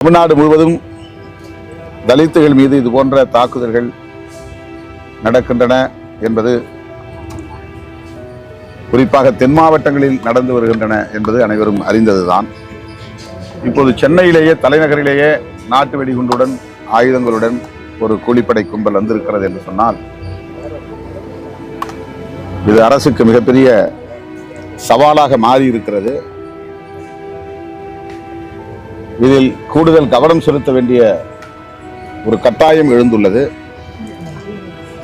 தமிழ்நாடு முழுவதும் தலித்துகள் மீது இது போன்ற தாக்குதல்கள் நடக்கின்றன என்பது குறிப்பாக தென் மாவட்டங்களில் நடந்து வருகின்றன என்பது அனைவரும் அறிந்ததுதான். இப்போது சென்னையிலேயே தலைநகரிலேயே நாட்டு வெடிகுண்டுடன் ஆயுதங்களுடன் ஒரு கூலிப்படை கும்பல் வந்திருக்கிறது என்று சொன்னால் இது அரசுக்கு மிகப்பெரிய சவாலாக மாறி இருக்கிறது இதில் கூடுதல் கவனம் செலுத்த வேண்டிய ஒரு கட்டாயம் எழுந்துள்ளது.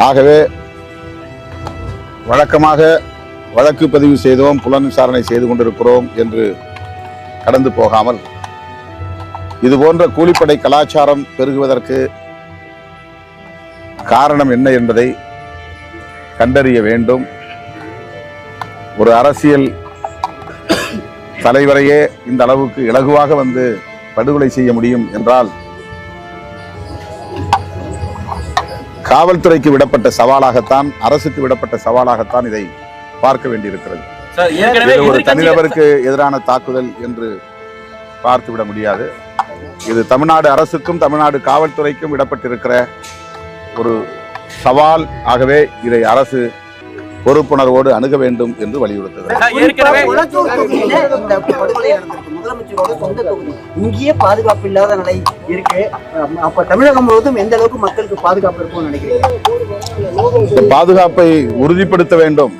ஆகவே வழக்கமாக வழக்கு பதிவு செய்தோம் புலன் விசாரணை செய்து கொண்டிருக்கிறோம் என்று கடந்து போகாமல் இது போன்ற கூலிப்படை கலாச்சாரம் பெருகுவதற்கு காரணம் என்ன என்பதை கண்டறிய வேண்டும். ஒரு அரசியல் தலைவரையே இந்த அளவுக்கு இலகுவாக வந்து படுகொலை செய்ய முடியும் என்றால் காவல்துறைக்கு விடப்பட்ட சவாலாகத்தான் அரசுக்கு விடப்பட்ட சவாலாகத்தான் இதை பார்க்க வேண்டியிருக்கிறது. ஒரு தனிநபருக்கு எதிரான தாக்குதல் என்று பார்த்துவிட முடியாது. இது தமிழ்நாடு அரசுக்கும் தமிழ்நாடு காவல்துறைக்கும் விடப்பட்டிருக்கிற ஒரு சவால். ஆகவே இதை அரசு பொறுப்புணர்வோடு அணுக வேண்டும் என்று வலியுறுத்துகிறது தொகுதி. இங்கேயே பாதுகாப்பு இல்லாத நிலை இருக்கு. அப்ப தமிழகம் முழுவதும் எந்த அளவுக்கு மக்களுக்கு பாதுகாப்பு இருக்கும்னு நினைக்கிறீங்க? இந்த பாதுகாப்பை உறுதிப்படுத்த வேண்டும்.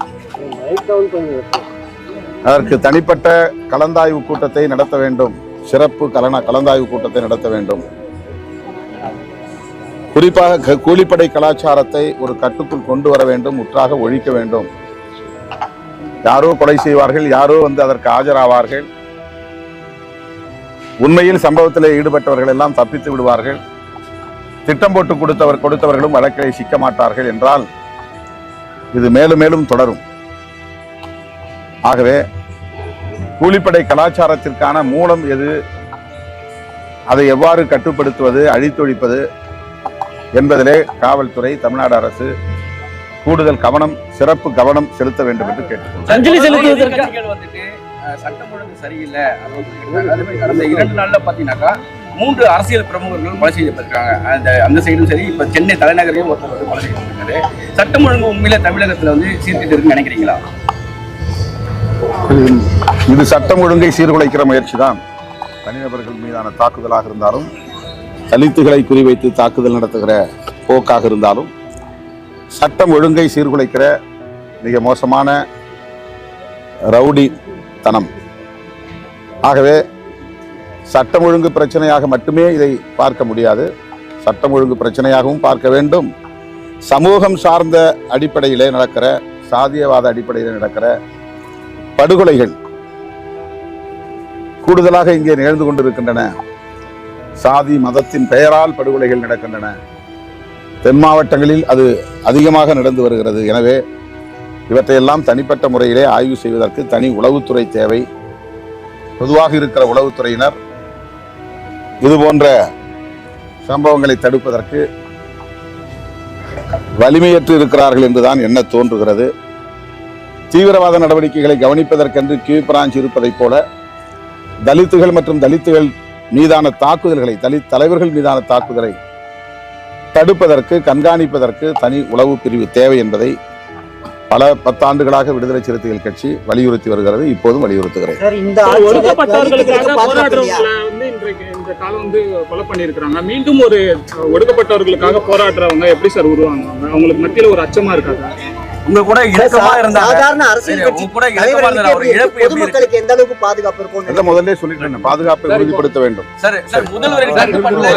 அதற்கு தனிப்பட்ட கலந்தாய்வு கூட்டத்தை நடத்த வேண்டும். சிறப்பு கலன கலந்தாய்வு கூட்டத்தை நடத்த வேண்டும். குறிப்பாக கூலிப்படை கலாச்சாரத்தை ஒரு கட்டுக்குள் கொண்டு வர வேண்டும் முற்றாக ஒழிக்க வேண்டும். யாரோ கொலை செய்வார்கள் யாரோ வந்து அதற்கு ஆஜராவார்கள். உண்மையில் சம்பவத்தில் ஈடுபட்டவர்கள் எல்லாம் தப்பித்து விடுவார்கள். திட்டம் போட்டு கொடுத்தவர் கொடுத்தவர்களும் வழக்கிலே சிக்க மாட்டார்கள் என்றால் இது மேலும் மேலும் தொடரும். ஆகவே கூலிப்படை கலாச்சாரத்திற்கான மூலம் எது? அதை எவ்வாறு கட்டுப்படுத்துவது அழித்தொழிப்பது என்பதிலே காவல்துறை தமிழ்நாடு அரசு கூடுதல் கவனம் சிறப்பு கவனம் செலுத்த வேண்டும் என்று கேட்டுக்கொள்கிறேன் அஞ்சலி செலுத்துவதற்கு சட்டம் ஒழுங்கு சரியில்லை. கடந்த இரண்டு நாள்ல பாத்தீங்கன்னாக்கா மூன்று அரசியல் பிரமுகர்கள் கொலை செய்யப்பட்டிருக்காங்க. அந்த அந்த சைடும் சரி இப்ப சென்னை தலைநகரையும் ஒருத்தர் வந்து கொலை செய்யப்பட்டிருக்காரு. சட்டம் ஒழுங்கு உண்மையில தமிழகத்துல வந்து சீர்திட்டு இருக்குன்னு நினைக்கிறீங்களா? இது- இது சட்டம் ஒழுங்கை சீர்குலைக்கிற முயற்சி தான் தனிநபர்கள் மீதான தாக்குதலாக இருந்தாலும் தலித்துகளை குறிவைத்து தாக்குதல் நடத்துகிற போக்காக இருந்தாலும் சட்டம் ஒழுங்கை சீர்குலைக்கிற மிக மோசமான ரவுடி தனம் ஆகவே சட்டம் ஒழுங்கு பிரச்சனையாக மட்டுமே இதை பார்க்க முடியாது. சட்டம் ஒழுங்கு பிரச்சனையாகவும் பார்க்க வேண்டும். சமூகம் சார்ந்த அடிப்படையிலே நடக்கிற சாதியவாத அடிப்படையில் நடக்கிற படுகொலைகள் கூடுதலாக இங்கே நிகழ்ந்து கொண்டிருக்கின்றன. சாதி மதத்தின் பெயரால் படுகொலைகள் நடக்கின்றன. தென் மாவட்டங்களில் அது அதிகமாக நடந்து வருகிறது. எனவே இவற்றையெல்லாம் தனிப்பட்ட முறையிலே ஆய்வு செய்வதற்கு தனி உளவுத்துறை தேவை. பொதுவாக இருக்கிற உளவுத்துறையினர் இது போன்ற சம்பவங்களை தடுப்பதற்கு வலிமையற்று இருக்கிறார்கள் என்றுதான் என்ன தோன்றுகிறது. தீவிரவாத நடவடிக்கைகளை கவனிப்பதற்கென்று கியூ பிரான்ச் இருப்பதைப் போல தலித்துகள் மற்றும் தலித்துகள் மீதான தாக்குதல்களை தலித் தலைவர்கள் மீதான தாக்குதலை தடுப்பதற்கு கண்காணிப்பதற்கு தனி உளவு பிரிவு தேவை என்பதை பல பத்தாண்டுகளாக விடுதலை சிறுத்தைகள் கட்சி வலியுறுத்தி வருகிறது. இப்போதும் வலியுறுத்துகிறேன். மீண்டும் ஒரு ஒடுக்கப்பட்டவர்களுக்காக போராடுறவங்க எப்படி சார் உருவாங்க அவங்களுக்கு மத்தியில ஒரு அச்சமா இருக்காங்க உங்க கூட இணக்கமா இருந்தாங்க சாதாரண அரசியல் கட்சி கூட இணக்கமா தலைவர்களுக்கு இருந்தா ஒரு எப்படி இழப்பு இருக்கு? எப்படி இருக்கு பொதுமக்களுக்கு எந்த அளவுக்கு பாதுகாப்பு இருக்கும்னு இதை முதல்ல சொல்லிட்டேன் பாதுகாப்பை உறுதிப்படுத்த வேண்டும் சார் சார் கட்டுப்பாட்டுல